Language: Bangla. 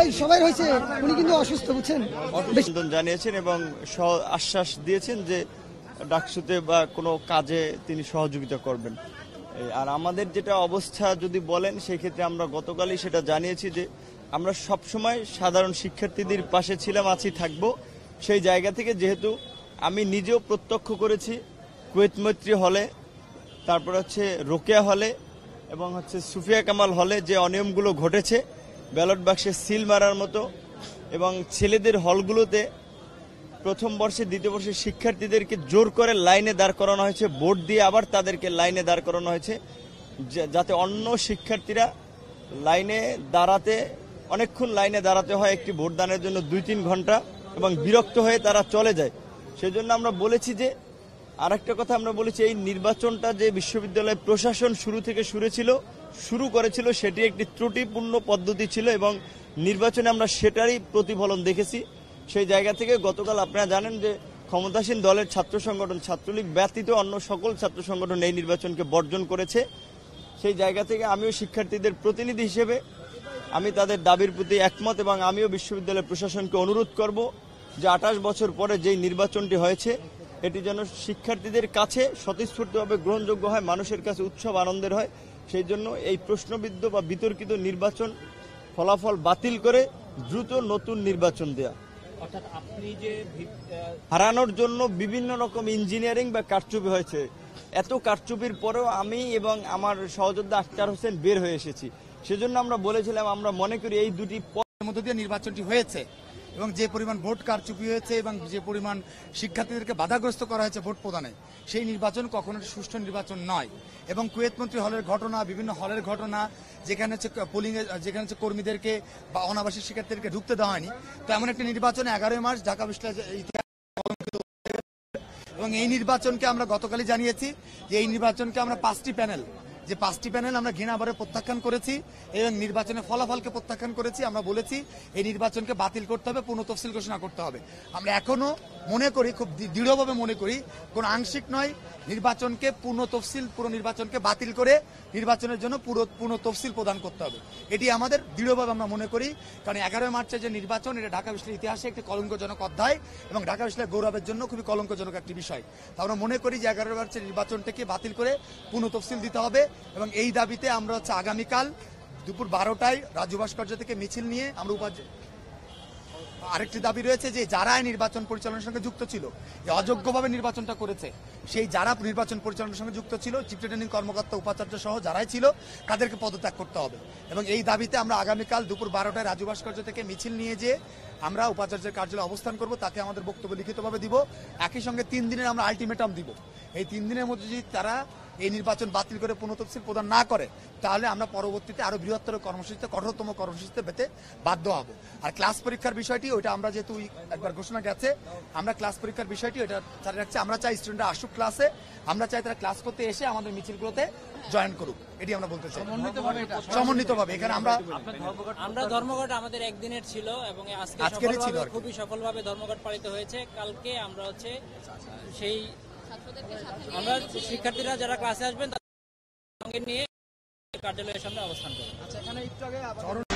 এই সবাই হয়েছে উনি কিন্তু অসুস্থ বুঝছেন? জানিয়েছেন এবং আশ্বাস দিয়েছেন যে ডাকসুতে বা কোনো কাজে তিনি সহযোগিতা করবেন। আর আমাদের যেটা অবস্থা যদি বলেন সেই ক্ষেত্রে আমরা গতকালই সেটা জানিয়েছি যে আমরা সবসময় সাধারণ শিক্ষার্থীদের পাশে ছিলাম আছি থাকব। সেই জায়গা থেকে যেহেতু আমি নিজেও প্রত্যক্ষ করেছি কুয়েত মৈত্রী হলে তারপর হচ্ছে রোকেয়া হলে এবং হচ্ছে সুফিয়া কামাল হলে যে অনিয়মগুলো ঘটেছে, ব্যালট বাক্সে সিল মারার মতো এবং ছেলেদের হলগুলোতে প্রথম বর্ষে, দ্বিতীয় বর্ষের শিক্ষার্থীদেরকে জোর করে লাইনে দাঁড় করানো হয়েছে ভোট দিয়ে আবার তাদেরকে লাইনে দাঁড় করানো হয়েছে যাতে অন্য শিক্ষার্থীরা লাইনে দাঁড়াতে, অনেকক্ষণ লাইনে দাঁড়াতে হয় একটি ভোটদানের জন্য দুই তিন ঘণ্টা এবং বিরক্ত হয়ে তারা চলে যায়। সেজন্য আমরা বলেছি যে আর একটা কথা আমরা বলেছি, এই নির্বাচনটা যে বিশ্ববিদ্যালয় প্রশাসন শুরু থেকে শুরু ছিল, শুরু করেছিল, সেটি একটি ত্রুটিপূর্ণ পদ্ধতি ছিল এবং নির্বাচনে আমরা সেটারই প্রতিফলন দেখেছি। সেই জায়গা থেকে গতকাল আপনারা জানেন যে ক্ষমতাসীন দলের ছাত্র সংগঠন, ছাত্রলীগ ব্যতীত অন্য সকল ছাত্র সংগঠন এই নির্বাচনকে বর্জন করেছে। সেই জায়গা থেকে আমিও শিক্ষার্থীদের প্রতিনিধি হিসেবে আমি তাদের দাবির প্রতি একমত এবং আমিও বিশ্ববিদ্যালয় প্রশাসনকে অনুরোধ করব যে আঠাশ বছর পরে যেই নির্বাচনটি হয়েছে এটি যেন শিক্ষার্থীদের কাছে স্বতঃস্ফূর্তভাবে গ্রহণযোগ্য হয় মানুষের কাছে উৎসব আনন্দের হয়। সেই জন্য এই প্রশ্নবিদ্ধ বা বিতর্কিত নির্বাচন ফলাফল বাতিল করে দ্রুত নতুন নির্বাচন দেয়া। অর্থাৎ আপনি যে হারানোর জন্য বিভিন্ন রকম ইঞ্জিনিয়ারিং বা কারচুপি হয়েছে। এত কারচুপির পরেও আমি এবং আমার সহযোদ্ধা আখতার হোসেন বের হয়ে এসেছি। সেজন্য আমরা বলেছিলাম আমরা মনে করি এই দুটি মধ্য দিয়ে নির্বাচনটি হয়েছে। এবং যে পরিমাণ ভোট কারচুপি হয়েছে এবং যে পরিমাণ শিক্ষার্থীদেরকে বাধাগ্রস্ত করা হয়েছে ভোট প্রদানে, সেই নির্বাচন কখনো সুষ্ঠু নির্বাচন নয়। এবং কুয়েত মন্ত্রী হলের ঘটনা, বিভিন্ন হলের ঘটনা, যেখানে হচ্ছে পোলিং যেখানে হচ্ছে কর্মীদেরকে বা অনাবাসিক শিক্ষার্থীদেরকে ঢুকতে দেওয়া হয়নি তো এমন একটি নির্বাচনে এগারোই মার্চ ঢাকা বিশ্ববিদ্যালয়ের ইতিহাস এবং এই নির্বাচনকে আমরা গতকালই জানিয়েছি যে এই নির্বাচনকে আমরা পাঁচটি প্যানেল যে পাঁচটি প্যানেল আমরা ঘৃণাভারে প্রত্যাখ্যান করেছি এবং নির্বাচনের ফলাফলকে প্রত্যাখ্যান করেছি, আমরা বলেছি এই নির্বাচনকে বাতিল করতে হবে, পূর্ণ তফসিল ঘোষণা করতে হবে। আমরা এখনও মনে করি, খুব দৃঢ়ভাবে মনে করি, কোন আংশিক নয়, নির্বাচনকে পূর্ণ তফসিল, পুরো নির্বাচনকে বাতিল করে নির্বাচনের জন্য পুরো, পূর্ণ তফসিল প্রদান করতে হবে। এটি আমাদের দৃঢ়ভাবে আমরা মনে করি, কারণ এগারোই মার্চের যে নির্বাচন, এটা ঢাকা বিশ্ববিদ্যালয়ের ইতিহাসে একটি কলঙ্কজনক অধ্যায় এবং ঢাকা বিশ্ববিদ্যালয়ের গৌরবের জন্য খুবই কলঙ্কজনক একটি বিষয়। তা আমরা মনে করি যে এগারোই মার্চের নির্বাচনটাকে বাতিল করে পূর্ণ তফসিল দিতে হবে। এবং এই দাবিতে আমরা হচ্ছে আগামীকাল দুপুর বারোটায় রাজু ভাস্কর্য থেকে মিছিল নিয়ে আমরা উপাধ্য আরেকটি দাবি রয়েছে যে যারা নির্বাচন পরিচালনার সঙ্গে যুক্ত ছিল, যে অযোগ্যভাবে নির্বাচনটা করেছে, সেই যারা নির্বাচন পরিচালনার সঙ্গে যুক্ত ছিল, চিফ রিটার্নিং কর্মকর্তা, উপাচার্য সহ যারাই ছিল, তাদেরকে পদত্যাগ করতে হবে। এবং এই দাবিতে আমরা আগামীকাল দুপুর বারোটায় রাজু ভাস্কর্য থেকে মিছিল নিয়ে যে আমরা উপাচার্যের কার্যালয়ে অবস্থান করব, তাকে আমাদের বক্তব্য লিখিতভাবে দিব। একই সঙ্গে তিন দিনের আমরা আলটিমেটাম দিব। এই তিন দিনের মধ্যে যদি তারা এই নির্বাচন বাতিল করে পুনঃতফসিল প্রদান না করে তাহলে আমরা পরবর্তীতে আরও বৃহত্তর কর্মসূচিতে কঠোরতম কর্মসূচিতে পেতে বাধ্য হব। আর ক্লাস পরীক্ষার বিষয়টি ওইটা আমরা যেহেতু একবার ঘোষণা গেছে আমরা ক্লাস পরীক্ষার বিষয়টি ওইটা চালিয়ে রাখছি। আমরা চাই স্টুডেন্টরা আসুক ক্লাসে আমরা চাই তারা ক্লাস করতে এসে আমাদের মিছিলগুলোতে জয়েন করুক। এটি আমরা বলতে চাই। সমন্বিতভাবে এখানে আমরা আমরা ধর্মঘট আমাদের একদিনের ছিল এবং আজকে। খুবই সফলভাবে ধর্মঘট পালিত হয়েছে। কালকে আমরা হচ্ছে সেই আমরা শিক্ষার্থীরা যারা ক্লাসে আসবেন তাদের সঙ্গে নিয়ে কার্যালয়ের সামনে অবস্থান করব।